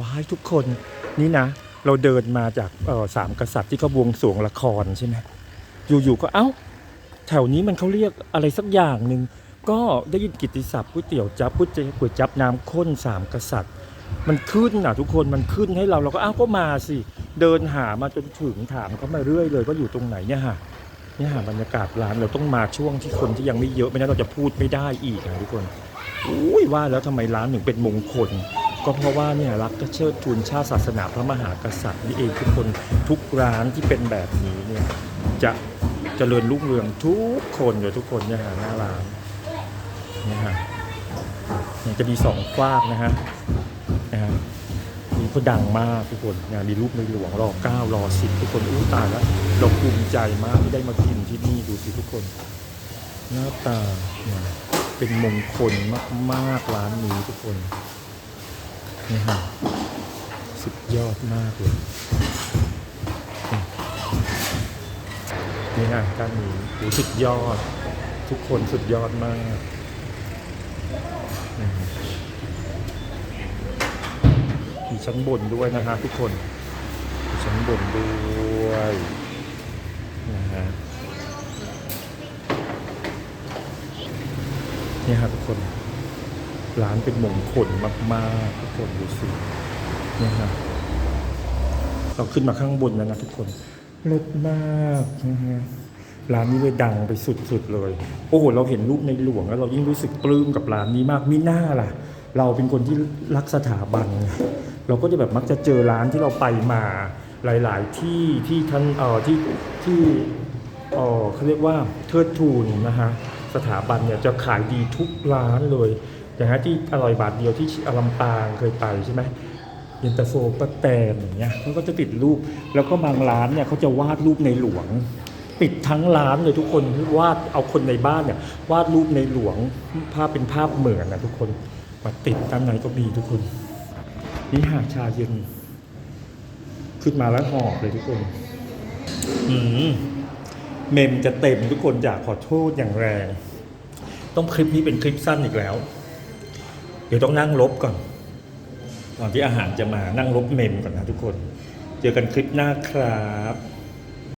ว้ายทุกคนนี่นะ เราเดินมาจากสามกษัตริย์ที่เขาบวงสรวงละครใช่ไหมอยู่ๆก็เอ้า แถวนี้มันเขาเรียกอะไรสักอย่างหนึ่งก็ได้ยินกิติศัพท์ก๋วยเตี๋ยวจับก๋วยเตี๋ยวก๋วยจับน้ำข้นสามกษัตริย์ มันขึ้นอะทุกคนมันขึ้นให้เราเราก็อ้าวก็มาสิ เดินหามาจนถึงถามเขามาเรื่อยเลยว่าอยู่ตรงไหนเนี่ยฮะเนี่ยฮะบรรยากาศร้านเราต้องมาช่วงที่คนที่ยังไม่เยอะไม่งั้นเราจะพูดไม่ได้อีกนะทุกคนอุ้ยว่าแล้วทำไมร้านถึงเป็นมงคล ก็เพราะว่าเนี่ยรักก็เชิดทูนชาติศาสนาพระมหากษัตริย์นี่เองทุกคนทุกร้านที่เป็นแบบนี้เนี่ยจะเจริญรุ่งเรืองทุกคนเลยทุกคนเนี่ยฮะหน้าร้านนี่ยฮะเนี่ยจะมีสองฝากนะฮะนะฮะมีเขาดังมากทุกคนเนี่ยมีรูปในหลวงรอเก้ารอสิบทุกคนอู้ตายแล้วเราภูมิใจมากที่ได้มากินที่นี่ดูสิทุกคน หน้าตาเนี่ยเป็นมงคลมากๆร้านนี้ทุกคน นี่ฮะสุดยอดมากเลย นี่ฮะด้านนี้สุดยอด ทุกคนสุดยอดมากนี่ฮะมีชั้นบนด้วยนะฮะทุกคนชั้นบนด้วยนะฮะนี่ฮะทุกคน ร้านเป็นมงคลมากๆ ทุกคนดูสิเนี่ยฮะเราขึ้นมาข้างบนแล้วนะทุกคนเลิศมากนะฮะร้านนี้เลยดังไปสุดๆเลย โอ้โหเราเห็นรูปในหลวงแล้วเรายิ่งรู้สึกปลื้มกับร้านนี้มากมิน่าล่ะ เราเป็นคนที่รักสถาบัน เราก็จะแบบมักจะเจอร้านที่เราไปมาหลาย ๆ ที่ที่ท่านเอ่อที่ที่เอ่อเขาเรียกว่าเทิดทูนนะฮะสถาบันเนี่ยจะขายดีทุกร้านเลย อย่างที่อร่อยบาทเดียวที่อลัมปางเคยไปใช่ไหมเย็นตาโฟป้าแตนอย่างเงี้ยเขาก็จะติดรูป แล้วก็บางร้านเนี่ยเขาจะวาดรูปในหลวงปิดทั้งร้านเลยทุกคนวาดเอาคนในบ้านเนี่ยวาดรูปในหลวงภาพเป็นภาพเหมือนนะทุกคนมาติดด้านในก็มีทุกคน นี่หาชาเย็น ขึ้นมาแล้วหอบเลยทุกคนอืมเมมจะเต็มทุกคนอยากขอโทษอย่างแรง ต้องคลิปนี้เป็นคลิปสั้นอีกแล้ว เดี๋ยวต้องนั่งลบก่อนก่อนที่อาหารจะมานั่งลบเมมก่อนนะทุกคน เจอกันคลิปหน้าครับ